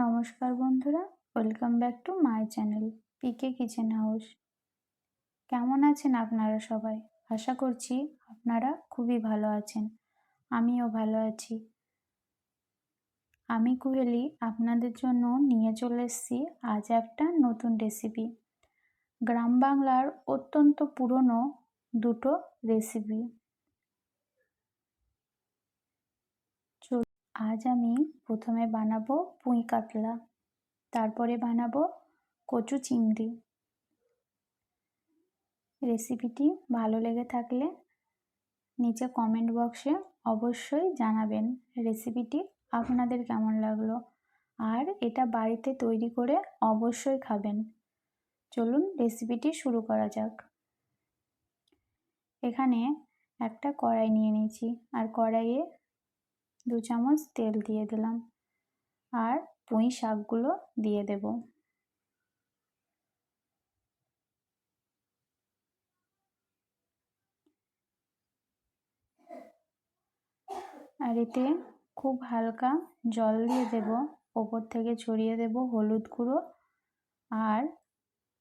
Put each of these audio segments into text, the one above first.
নমস্কার বন্ধুরা welcome back to my channel PK kitchen house কেমন আছেন আপনারা সবাই? আশা করছি আপনারা খুবই ভালো আছেন, আমিও ভালো আছি। আমি কুহেলি, আপনাদের জন্য নিয়ে চলে এসেছি আজ একটা নতুন রেসিপি গ্রাম বাংলার অত্যন্ত পুরনো দুটো রেসিপি আজ আমি প্রথমে বানাবো পুঁই কাতলা, তারপরে বানাবো কচু চিংড়ি। রেসিপিটি ভালো লেগে থাকলে নিচে কমেন্ট বক্সে অবশ্যই জানাবেন রেসিপিটি আপনাদের কেমন লাগল আর এটা বাড়িতে তৈরি করে অবশ্যই খাবেন। চলুন রেসিপিটি শুরু করা যাক। এখানে একটা কড়াই নিয়ে নিয়েছি আর কড়াইয়ে দু চামচ তেল দিয়ে দিলাম আর পুঁই শাকগুলো দিয়ে দেব। আর এতে খুব হালকা জল দিয়ে দেব, ওপর থেকে ছড়িয়ে দেব হলুদ গুঁড়ো আর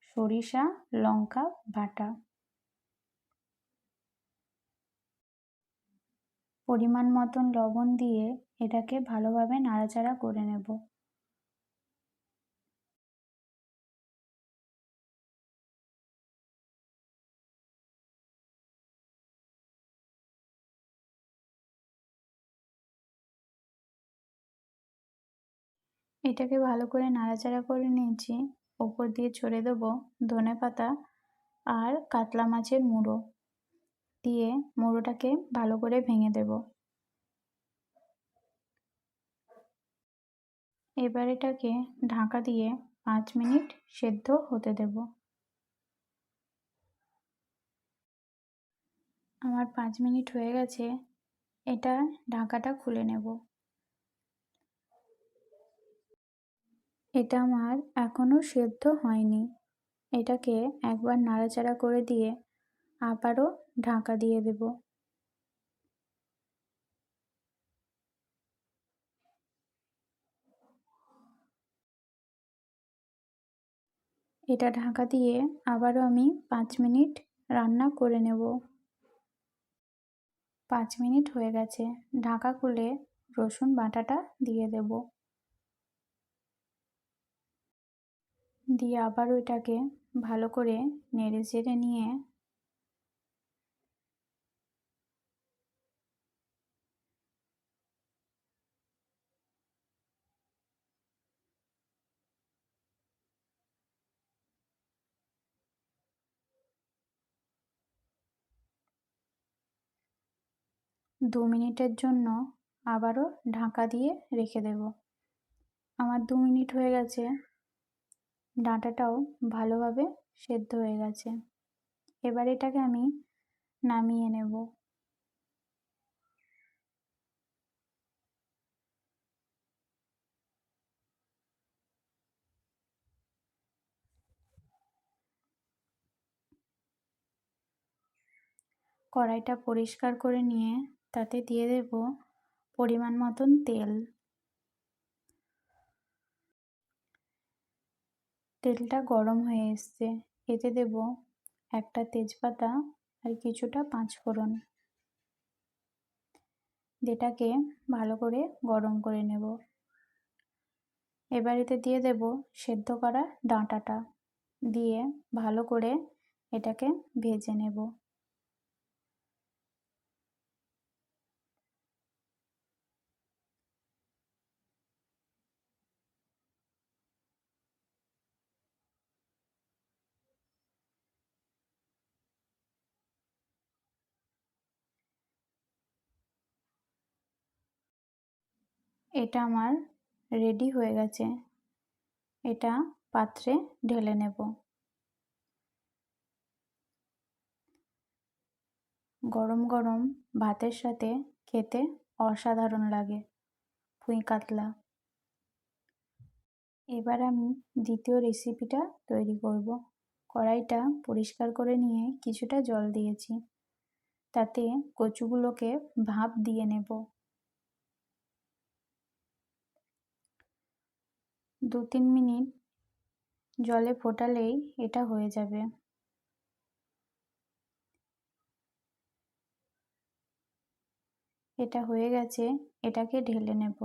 সরিষা, লঙ্কা বাটা। পরিমাণ মতন লবণ দিয়ে এটাকে ভালোভাবে নাড়াচাড়া করে নেব। এটাকে ভালো করে নাড়াচাড়া করে নিয়েছি। ওপর দিয়ে ছড়ে দেবো ধনে পাতা আর কাতলা মাছের মুড়ো। দিয়ে মুড়োটাকে ভালো করে ভেঙে দেব। এবার এটাকে ঢাকা দিয়ে পাঁচ মিনিট সেদ্ধ হতে দেব। আমার পাঁচ মিনিট হয়ে গেছে, এটা ঢাকাটা খুলে নেব। এটা আমার এখনও সেদ্ধ হয়নি। এটাকে একবার নাড়াচাড়া করে দিয়ে আবারও ঢাকা দিয়ে দেব। এটা ঢাকা দিয়ে আবারও আমি পাঁচ মিনিট রান্না করে নেব। পাঁচ মিনিট হয়ে গেছে। ঢাকা খুলে রসুন বাটাটা দিয়ে দেব। দিয়ে আবারও এটাকে ভালো করে নেড়ে চেড়ে নিয়ে দু মিনিটের জন্য আবারও ঢাকা দিয়ে রেখে দেব। আমার দু মিনিট হয়ে গেছে। ডাঁটাটাও ভালোভাবে সেদ্ধ হয়ে গেছে। এবার এটাকে আমি নামিয়ে নেব। কড়াইটা পরিষ্কার করে নিয়ে তাতে দিয়ে দেব পরিমাণ মতন তেল। তেলটা গরম হয়ে এসছে। এতে দেব একটা তেজপাতা আর কিছুটা পাঁচফোড়ন। যেটাকে ভালো করে গরম করে নেব। এবার এতে দিয়ে দেব সেদ্ধ করা ডাঁটাটা। দিয়ে ভালো করে এটাকে ভেজে নেব। এটা আমার রেডি হয়ে গেছে। এটা পাত্রে ঢেলে নেব। গরম গরম ভাতের সাথে খেতে অসাধারণ লাগে, পুঁই কাতলা। এবার আমি দ্বিতীয় রেসিপিটা তৈরি করব। কড়াইটা পরিষ্কার করে নিয়ে কিছুটা জল দিয়েছি। তাতে কচুগুলোকে ভাপ দিয়ে নেব। দু তিন মিনিট জলে ফোটালেই এটা হয়ে যাবে। এটা হয়ে গেছে, এটাকে ঢেলে নেব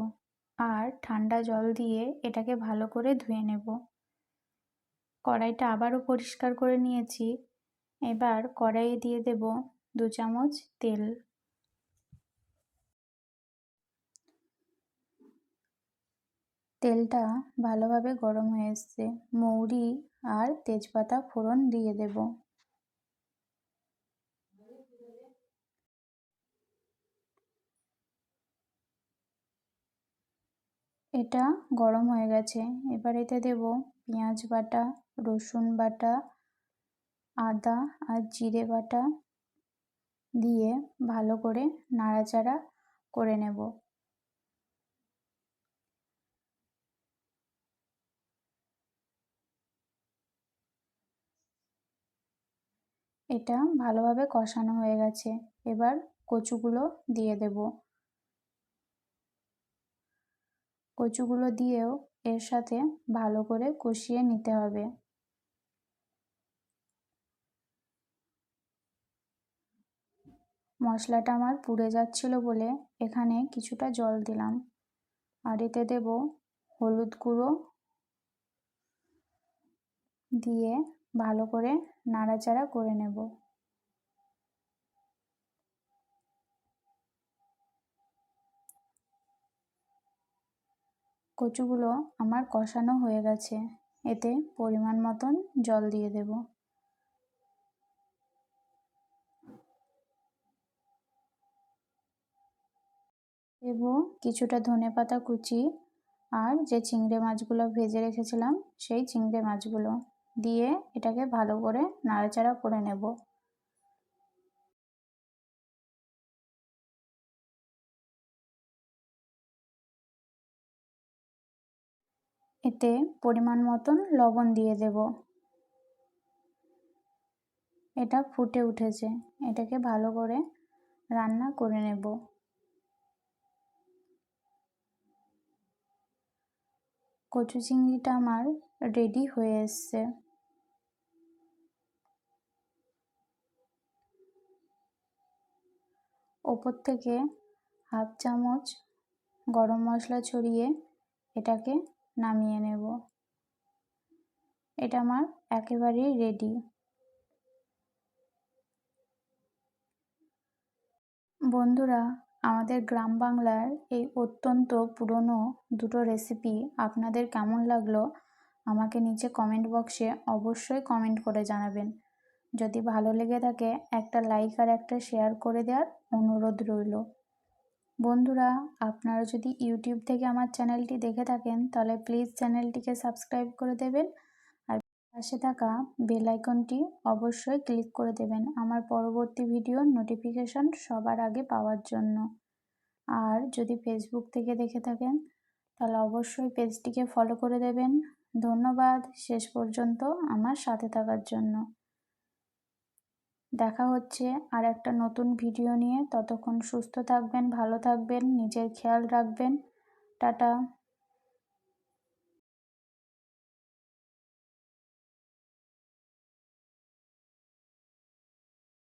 আর ঠান্ডা জল দিয়ে এটাকে ভালো করে ধুয়ে নেব। কড়াইটা আবারও পরিষ্কার করে নিয়েছি। এবার কড়াইয়ে দিয়ে দেব দু চামচ তেল। তেলটা ভালোভাবে গরম হয়ে এসছে। মৌরি আর তেজপাতা ফোড়ন দিয়ে দেব। এটা গরম হয়ে গেছে। এবার এতে দেব পেঁয়াজ বাটা, রসুন বাটা, আদা আর জিরে বাটা দিয়ে ভালো করে নাড়াচাড়া করে নেব। এটা ভালোভাবে কষানো হয়ে গেছে। এবার কচুগুলো দিয়ে দেব। কচুগুলো দিয়েও এর সাথে ভালো করে কষিয়ে নিতে হবে। মশলাটা আমার পুড়ে যাচ্ছিল বলে এখানে কিছুটা জল দিলাম। আর এতে দেব হলুদ গুঁড়ো দিয়ে ভালো করে নাড়াচাড়া করে নেব। কচুগুলো আমার কষানো হয়ে গেছে, এতে পরিমাণ মতন জল দিয়ে দেব। দেব কিছুটা ধনে পাতা কুচি, আর যে চিংড়ে মাছগুলো ভেজে রেখেছিলাম, সেই চিংড়ে মাছগুলো। দিয়ে এটাকে ভালো করে নাড়াচাড়া করে নেব। এতে পরিমাণ মতন লবণ দিয়ে দেব। এটা ফুটে উঠেছে। এটাকে ভালো করে রান্না করে নেব। কচু চিংড়িটা আমার রেডি হয়ে এসছে। ওপর থেকে হাফ চামচ গরম মশলা ছড়িয়ে এটাকে নামিয়ে নেব। এটা আমার একেবারেই রেডি বন্ধুরা, আমাদের গ্রাম বাংলার এই অত্যন্ত পুরনো দুটো রেসিপি আপনাদের কেমন লাগল আমাকে নিচে কমেন্ট বক্সে অবশ্যই কমেন্ট করে জানাবেন। যদি ভালো লেগে থাকে একটা লাইক আর একটা শেয়ার করে দেওয়ার অনুরোধ রইল। বন্ধুরা, আপনারা যদি ইউটিউব থেকে আমার চ্যানেলটি দেখে থাকেন, তাহলে প্লিজ চ্যানেলটিকে সাবস্ক্রাইব করে দেবেন আর পাশে থাকা বেল আইকনটি অবশ্যই ক্লিক করে দেবেন আমার পরবর্তী ভিডিওর নোটিফিকেশন সবার আগে পাওয়ার জন্য। আর যদি ফেসবুক থেকে দেখে থাকেন, তাহলে অবশ্যই পেজটিকে ফলো করে দেবেন। ধন্যবাদ, শেষ পর্যন্ত আমার সাথে থাকার জন্য। দেখা হচ্ছে আর একটা নতুন ভিডিও নিয়ে। ততক্ষণ সুস্থ থাকবেন, ভালো থাকবেন, নিজের খেয়াল রাখবেন। টাটা।